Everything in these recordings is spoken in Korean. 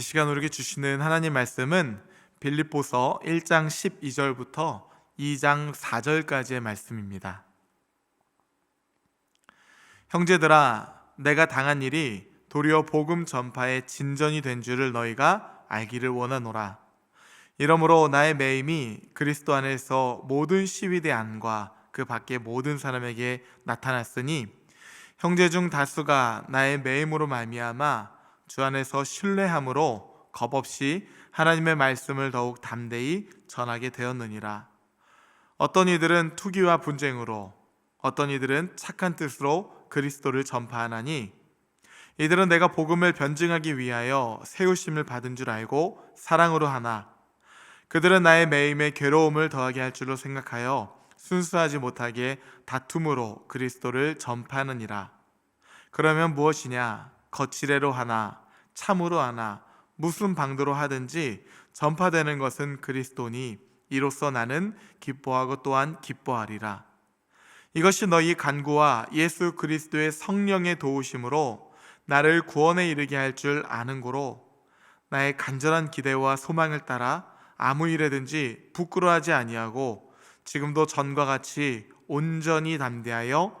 이 시간 우리에게 주시는 하나님 말씀은 빌립보서 1장 12절부터 2장 4절까지의 말씀입니다. 형제들아 내가 당한 일이 도리어 복음 전파의 진전이 된 줄을 너희가 알기를 원하노라. 이러므로 나의 매임이 그리스도 안에서 모든 시위대 안과 그 밖의 모든 사람에게 나타났으니 형제 중 다수가 나의 매임으로 말미암아 주 안에서 신뢰함으로 겁없이 하나님의 말씀을 더욱 담대히 전하게 되었느니라. 어떤 이들은 투기와 분쟁으로 어떤 이들은 착한 뜻으로 그리스도를 전파하나니 이들은 내가 복음을 변증하기 위하여 세우심을 받은 줄 알고 사랑으로 하나 그들은 나의 매임에 괴로움을 더하게 할 줄로 생각하여 순수하지 못하게 다툼으로 그리스도를 전파하느니라. 그러면 무엇이냐? 거칠애로 하나, 참으로 하나, 무슨 방도로 하든지 전파되는 것은 그리스도니 이로써 나는 기뻐하고 또한 기뻐하리라. 이것이 너희 간구와 예수 그리스도의 성령의 도우심으로 나를 구원에 이르게 할 줄 아는 고로 나의 간절한 기대와 소망을 따라 아무 일에든지 부끄러워하지 아니하고 지금도 전과 같이 온전히 담대하여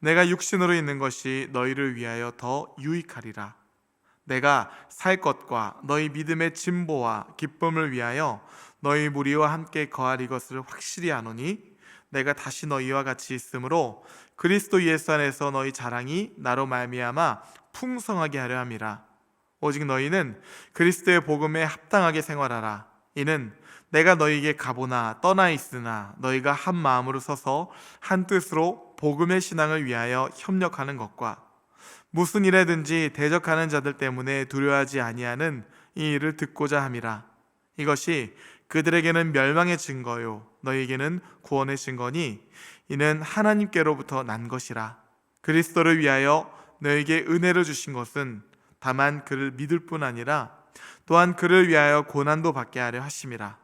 내가 육신으로 있는 것이 너희를 위하여 더 유익하리라. 내가 살 것과 너희 믿음의 진보와 기쁨을 위하여 너희 무리와 함께 거할 이것을 확실히 아노니 내가 다시 너희와 같이 있으므로 그리스도 예수 안에서 너희 자랑이 나로 말미암아 풍성하게 하려 함이라. 오직 너희는 그리스도의 복음에 합당하게 생활하라. 이는 내가 너희에게 가보나 떠나 있으나 너희가 한 마음으로 서서 한 뜻으로 복음의 신앙을 위하여 협력하는 것과 무슨 일에든지 대적하는 자들 때문에 두려워하지 아니하는 이 일을 듣고자 함이라. 이것이 그들에게는 멸망의 증거요 너희에게는 구원의 증거니 이는 하나님께로부터 난 것이라. 그리스도를 위하여 너에게 은혜를 주신 것은 다만 그를 믿을 뿐 아니라 또한 그를 위하여 고난도 받게 하려 하심이라.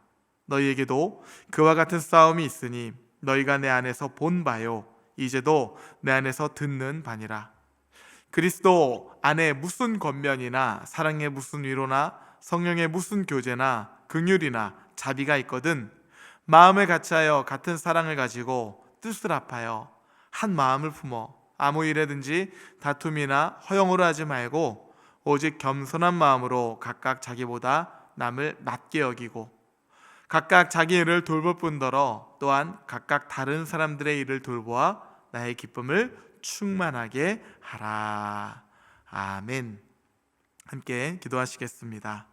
너희에게도 그와 같은 싸움이 있으니 너희가 내 안에서 본 바요 이제도 내 안에서 듣는 바니라. 그리스도 안에 무슨 권면이나 사랑의 무슨 위로나 성령의 무슨 교제나 긍휼이나 자비가 있거든 마음을 같이하여 같은 사랑을 가지고 뜻을 합하여 한 마음을 품어 아무 일에든지 다툼이나 허영으로 하지 말고 오직 겸손한 마음으로 각각 자기보다 남을 낮게 여기고 각각 자기 일을 돌볼 뿐더러 또한 각각 다른 사람들의 일을 돌보아 나의 기쁨을 충만하게 하라. 아멘. 함께 기도하시겠습니다.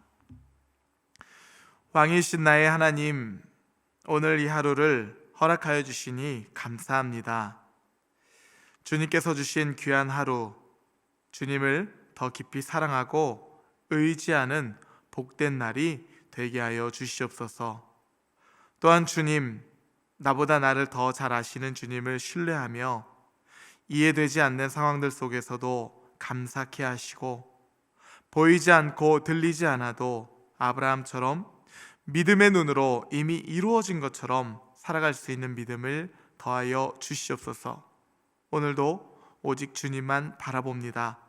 왕이신 나의 하나님, 오늘 이 하루를 허락하여 주시니 감사합니다. 주님께서 주신 귀한 하루, 주님을 더 깊이 사랑하고 의지하는 복된 날이 되게 하여 주시옵소서. 또한 주님, 나보다 나를 더 잘 아시는 주님을 신뢰하며 이해되지 않는 상황들 속에서도 감사케 하시고 보이지 않고 들리지 않아도 아브라함처럼 믿음의 눈으로 이미 이루어진 것처럼 살아갈 수 있는 믿음을 더하여 주시옵소서. 오늘도 오직 주님만 바라봅니다.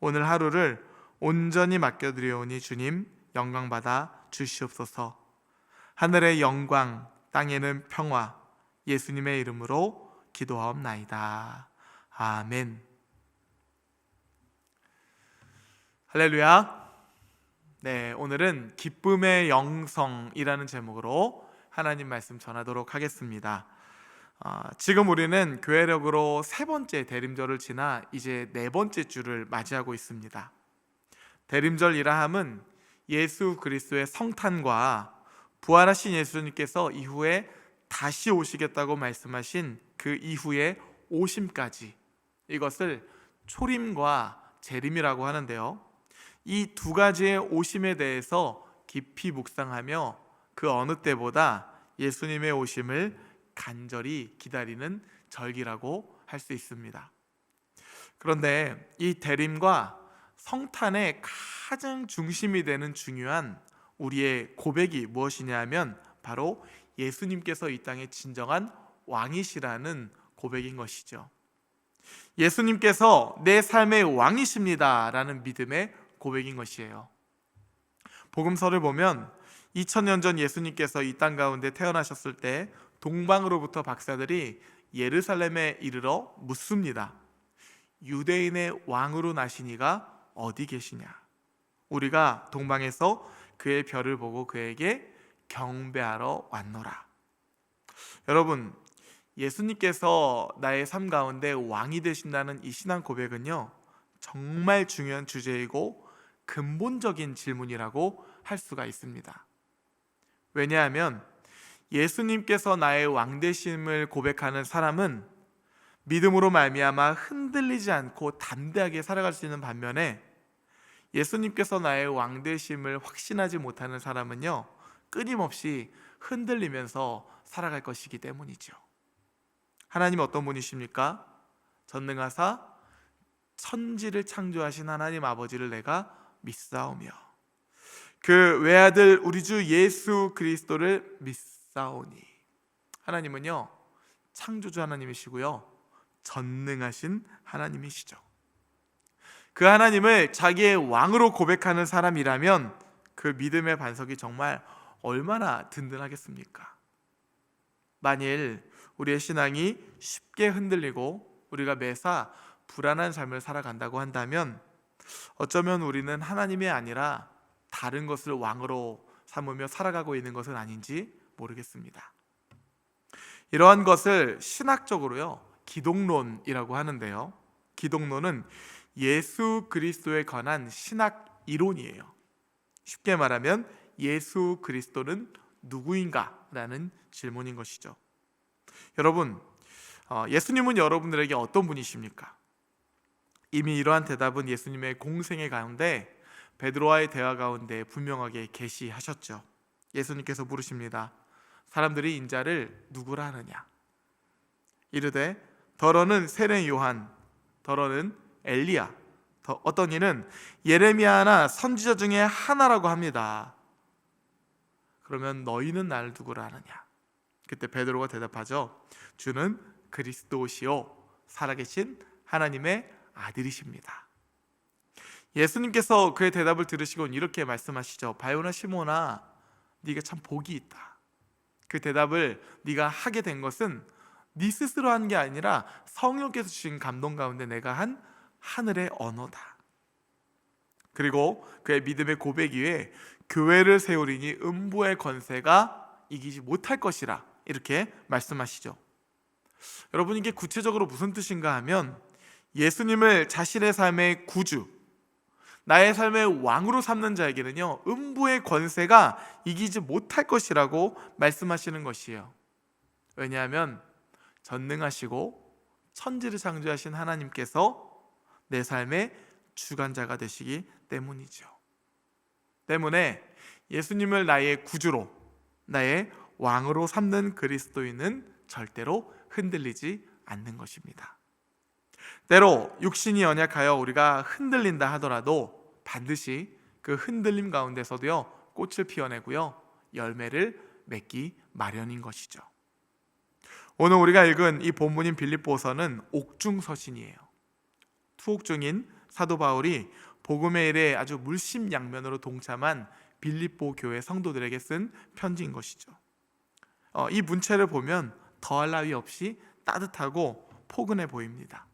오늘 하루를 온전히 맡겨드리오니 주님 영광 받아 주시옵소서. 하늘의 영광, 땅에는 평화, 예수님의 이름으로 기도하옵나이다. 아멘. 할렐루야. 네, 오늘은 기쁨의 영성이라는 제목으로 하나님 말씀 전하도록 하겠습니다. 아, 지금 우리는 교회력으로 세 번째 대림절을 지나 이제 네 번째 주를 맞이하고 있습니다. 대림절이라 함은 예수 그리스도의 성탄과 부활하신 예수님께서 이후에 다시 오시겠다고 말씀하신 그 이후의 오심까지 이것을 초림과 재림이라고 하는데요. 이 두 가지의 오심에 대해서 깊이 묵상하며 그 어느 때보다 예수님의 오심을 간절히 기다리는 절기라고 할 수 있습니다. 그런데 이 대림과 성탄의 가장 중심이 되는 중요한 우리의 고백이 무엇이냐면 바로 예수님께서 이 땅의 진정한 왕이시라는 고백인 것이죠. 예수님께서 내 삶의 왕이십니다라는 믿음의 고백인 것이에요. 복음서를 보면 2000년 전 예수님께서 이 땅 가운데 태어나셨을 때 동방으로부터 박사들이 예루살렘에 이르러 묻습니다. 유대인의 왕으로 나시니가 어디 계시냐? 우리가 동방에서 그의 별을 보고 그에게 경배하러 왔노라. 여러분, 예수님께서 나의 삶 가운데 왕이 되신다는 이 신앙 고백은요, 정말 중요한 주제이고 근본적인 질문이라고 할 수가 있습니다. 왜냐하면 예수님께서 나의 왕 되심을 고백하는 사람은 믿음으로 말미암아 흔들리지 않고 담대하게 살아갈 수 있는 반면에 예수님께서 나의 왕 되심을 확신하지 못하는 사람은요 끊임없이 흔들리면서 살아갈 것이기 때문이죠. 하나님 어떤 분이십니까? 전능하사 천지를 창조하신 하나님 아버지를 내가 믿사오며 그 외아들 우리 주 예수 그리스도를 믿사오니 하나님은요 창조주 하나님이시고요 전능하신 하나님이시죠. 그 하나님을 자기의 왕으로 고백하는 사람이라면 그그 믿음의 반석이 정말 얼마나 든든하겠습니까? 만일 우리의 신앙이 쉽게 흔들리고 우리가 매사 불안한 삶을 살아간다고 한다면 어쩌면 우리는 하나님이 아니라 다른 것을 왕으로 삼으며 살아가고 있는 것은 아닌지 모르겠습니다. 이러한 것을 신학적으로요, 기독론이라고 하는데요. 기독론은 예수 그리스도에 관한 신학 이론이에요. 쉽게 말하면 예수 그리스도는 누구인가? 라는 질문인 것이죠. 여러분, 어, 예수님은 여러분들에게 어떤 분이십니까? 이미 이러한 대답은 예수님의 공생의 가운데 베드로와의 대화 가운데 분명하게 계시하셨죠. 예수님께서 물으십니다. 사람들이 인자를 누구라 하느냐? 이르되 더러는 세례 요한, 더러는 엘리야, 더 어떤 이는 예레미야나 선지자 중에 하나라고 합니다. 그러면 너희는 나를 누구라 하느냐? 그때 베드로가 대답하죠. 주는 그리스도시요 살아계신 하나님의 아들이십니다. 예수님께서 그의 대답을 들으시고 이렇게 말씀하시죠. 바요나 시모나 네가 참 복이 있다. 그 대답을 네가 하게 된 것은 네 스스로 한 게 아니라 성령께서 주신 감동 가운데 내가 한 하늘의 언어다. 그리고 그의 믿음의 고백 위에 교회를 세우리니 음부의 권세가 이기지 못할 것이라 이렇게 말씀하시죠. 여러분 이게 구체적으로 무슨 뜻인가 하면 예수님을 자신의 삶의 구주, 나의 삶의 왕으로 삼는 자에게는요, 음부의 권세가 이기지 못할 것이라고 말씀하시는 것이에요. 왜냐하면 전능하시고 천지를 창조하신 하나님께서 내 삶의 주관자가 되시기 때문이죠. 때문에 예수님을 나의 구주로, 나의 왕으로 삼는 그리스도인은 절대로 흔들리지 않는 것입니다. 때로 육신이 연약하여 우리가 흔들린다 하더라도 반드시 그 흔들림 가운데서도요 꽃을 피워내고요 열매를 맺기 마련인 것이죠. 오늘 우리가 읽은 이 본문인 빌립보서는 옥중 서신이에요. 투옥 중인 사도 바울이 복음의 일에 아주 물심양면으로 동참한 빌립보 교회 성도들에게 쓴 편지인 것이죠. 어, 이 문체를 보면 더할 나위 없이 따뜻하고 포근해 보입니다.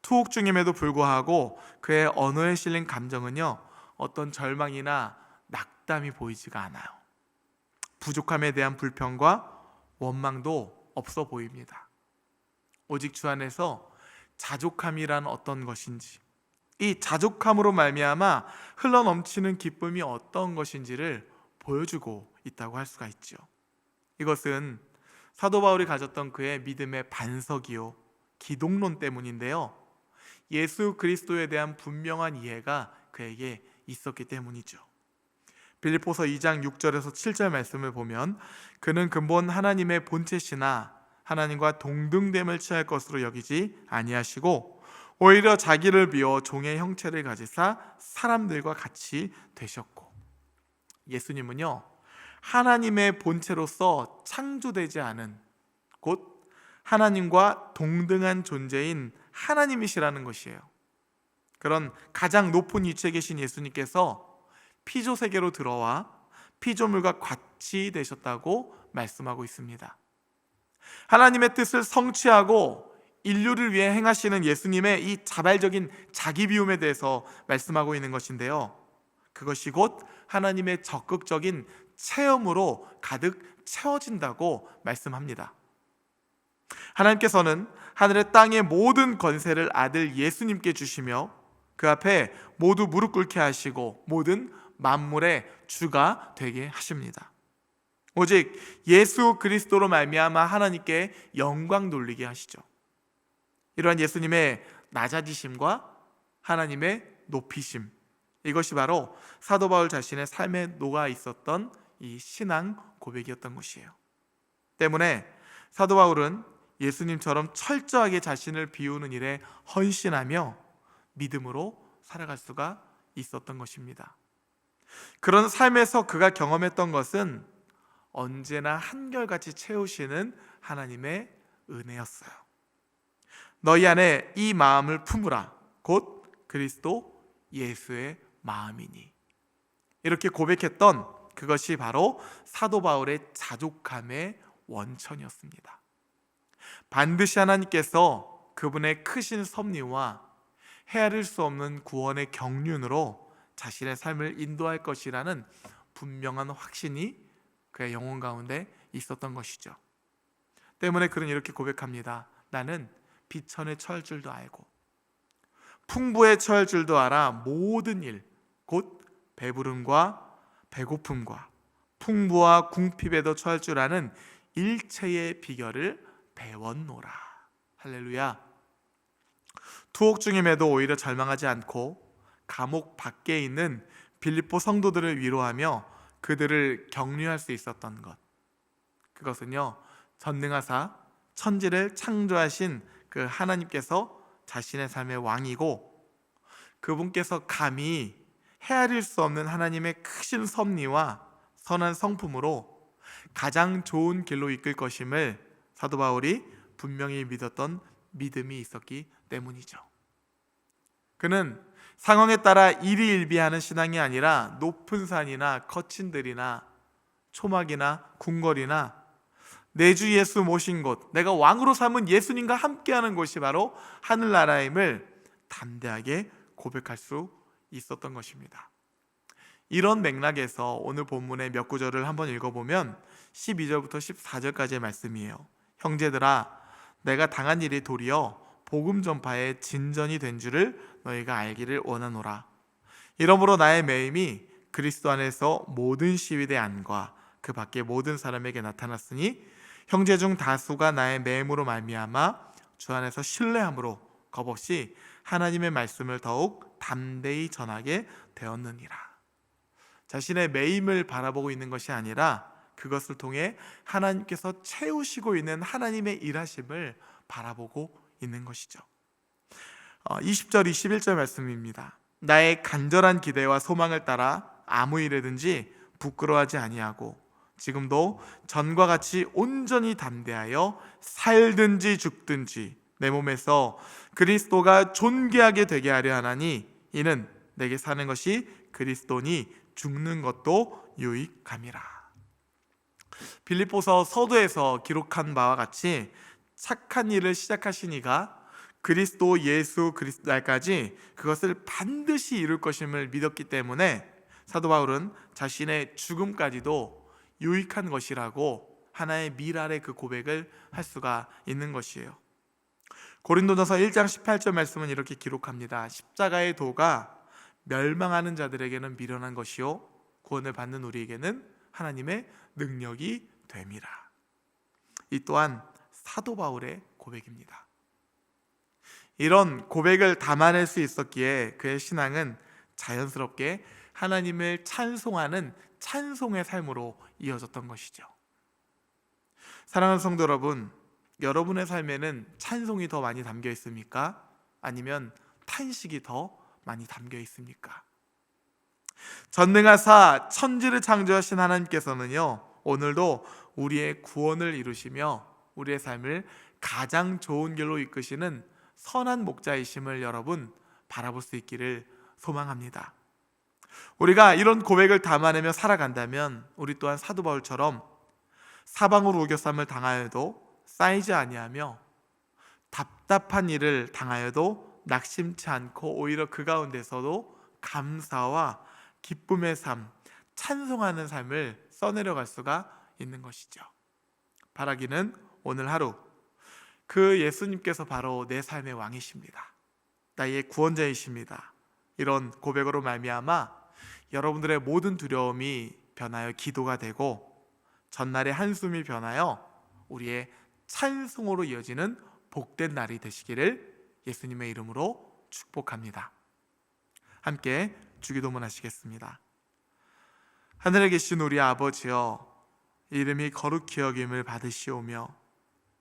투옥 중임에도 불구하고 그의 언어에 실린 감정은요 어떤 절망이나 낙담이 보이지가 않아요. 부족함에 대한 불평과 원망도 없어 보입니다. 오직 주 안에서 자족함이란 어떤 것인지 이 자족함으로 말미암아 흘러 넘치는 기쁨이 어떤 것인지를 보여주고 있다고 할 수가 있죠. 이것은 사도 바울이 가졌던 그의 믿음의 반석이요 기독론 때문인데요. 예수 그리스도에 대한 분명한 이해가 그에게 있었기 때문이죠. 빌립보서 2장 6절에서 7절 말씀을 보면 그는 근본 하나님의 본체시나 하나님과 동등됨을 취할 것으로 여기지 아니하시고 오히려 자기를 비워 종의 형체를 가지사 사람들과 같이 되셨고 예수님은요 하나님의 본체로서 창조되지 않은 곧 하나님과 동등한 존재인 하나님이시라는 것이에요. 그런 가장 높은 위치에 계신 예수님께서 피조 세계로 들어와 피조물과 같이 되셨다고 말씀하고 있습니다. 하나님의 뜻을 성취하고 인류를 위해 행하시는 예수님의 이 자발적인 자기 비움에 대해서 말씀하고 있는 것인데요. 그것이 곧 하나님의 적극적인 체험으로 가득 채워진다고 말씀합니다. 하나님께서는 하늘의 땅의 모든 권세를 아들 예수님께 주시며 그 앞에 모두 무릎 꿇게 하시고 모든 만물의 주가 되게 하십니다. 오직 예수 그리스도로 말미암아 하나님께 영광 돌리게 하시죠. 이러한 예수님의 낮아지심과 하나님의 높이심 이것이 바로 사도 바울 자신의 삶에 녹아 있었던 이 신앙 고백이었던 것이에요. 때문에 사도 바울은 예수님처럼 철저하게 자신을 비우는 일에 헌신하며 믿음으로 살아갈 수가 있었던 것입니다. 그런 삶에서 그가 경험했던 것은 언제나 한결같이 채우시는 하나님의 은혜였어요. 너희 안에 이 마음을 품으라. 곧 그리스도 예수의 마음이니. 이렇게 고백했던 그것이 바로 사도 바울의 자족함의 원천이었습니다. 반드시 하나님께서 그분의 크신 섭리와 헤아릴 수 없는 구원의 경륜으로 자신의 삶을 인도할 것이라는 분명한 확신이 그의 영혼 가운데 있었던 것이죠. 때문에 그는 이렇게 고백합니다. 나는 비천에 처할 줄도 알고 풍부에 처할 줄도 알아 모든 일, 곧 배부름과 배고픔과 풍부와 궁핍에도 처할 줄 아는 일체의 비결을 배웠노라. 할렐루야. 투옥 중임에도 오히려 절망하지 않고 감옥 밖에 있는 빌립보 성도들을 위로하며 그들을 격려할 수 있었던 것. 그것은요, 전능하사 천지를 창조하신 그 하나님께서 자신의 삶의 왕이고 그분께서 감히 헤아릴 수 없는 하나님의 크신 섭리와 선한 성품으로 가장 좋은 길로 이끌 것임을 사도 바울이 분명히 믿었던 믿음이 있었기 때문이죠. 그는 상황에 따라 일희일비하는 신앙이 아니라 높은 산이나 거친 들이나 초막이나 궁궐이나 내 주 예수 모신 곳, 내가 왕으로 삼은 예수님과 함께하는 곳이 바로 하늘나라임을 담대하게 고백할 수 있었던 것입니다. 이런 맥락에서 오늘 본문의 몇 구절을 한번 읽어보면 12절부터 14절까지의 말씀이에요. 형제들아, 내가 당한 일이 도리어 복음 전파의 진전이 된 줄을 너희가 알기를 원하노라. 이러므로 나의 매임이 그리스도 안에서 모든 시위대 안과 그 밖의 모든 사람에게 나타났으니 형제 중 다수가 나의 매임으로 말미암아 주 안에서 신뢰함으로 겁없이 하나님의 말씀을 더욱 담대히 전하게 되었느니라. 자신의 매임을 바라보고 있는 것이 아니라 그것을 통해 하나님께서 채우시고 있는 하나님의 일하심을 바라보고 있는 것이죠. 어, 20절, 21절 말씀입니다. 나의 간절한 기대와 소망을 따라 아무 일에든지 부끄러워하지 아니하고 지금도 전과 같이 온전히 담대하여 살든지 죽든지 내 몸에서 그리스도가 존귀하게 되게 하려 하나니 이는 내게 사는 것이 그리스도니 죽는 것도 유익함이라. 빌립보서 서두에서 기록한 바와 같이 착한 일을 시작하신 이가 그리스도 예수 그리스도 날까지 그것을 반드시 이룰 것임을 믿었기 때문에 사도 바울은 자신의 죽음까지도 유익한 것이라고 하나의 미랄의 그 고백을 할 수가 있는 것이에요. 고린도전서 1장 18절 말씀은 이렇게 기록합니다. 십자가의 도가 멸망하는 자들에게는 미련한 것이요 구원을 받는 우리에게는 하나님의 능력이 됨이라. 이 또한 사도 바울의 고백입니다. 이런 고백을 담아낼 수 있었기에 그의 신앙은 자연스럽게 하나님을 찬송하는 찬송의 삶으로 이어졌던 것이죠. 사랑하는 성도 여러분, 여러분의 삶에는 찬송이 더 많이 담겨 있습니까? 아니면 탄식이 더 많이 담겨 있습니까? 전능하사 천지를 창조하신 하나님께서는요, 오늘도 우리의 구원을 이루시며 우리의 삶을 가장 좋은 길로 이끄시는 선한 목자이심을 여러분 바라볼 수 있기를 소망합니다. 우리가 이런 고백을 담아내며 살아간다면 우리 또한 사도 바울처럼 사방으로 우겨쌈을 당하여도 쌓이지 아니하며 답답한 일을 당하여도 낙심치 않고 오히려 그 가운데서도 감사와 기쁨의 삶, 찬송하는 삶을 써내려갈 수가 있는 것이죠. 바라기는 오늘 하루 그 예수님께서 바로 내 삶의 왕이십니다. 나의 구원자이십니다. 이런 고백으로 말미암아 여러분들의 모든 두려움이 변하여 기도가 되고 전날의 한숨이 변하여 우리의 찬송으로 이어지는 복된 날이 되시기를 예수님의 이름으로 축복합니다. 함께 주기도문 하시겠습니다. 하늘에 계신 우리 아버지여 이름이 거룩히 여김을 받으시오며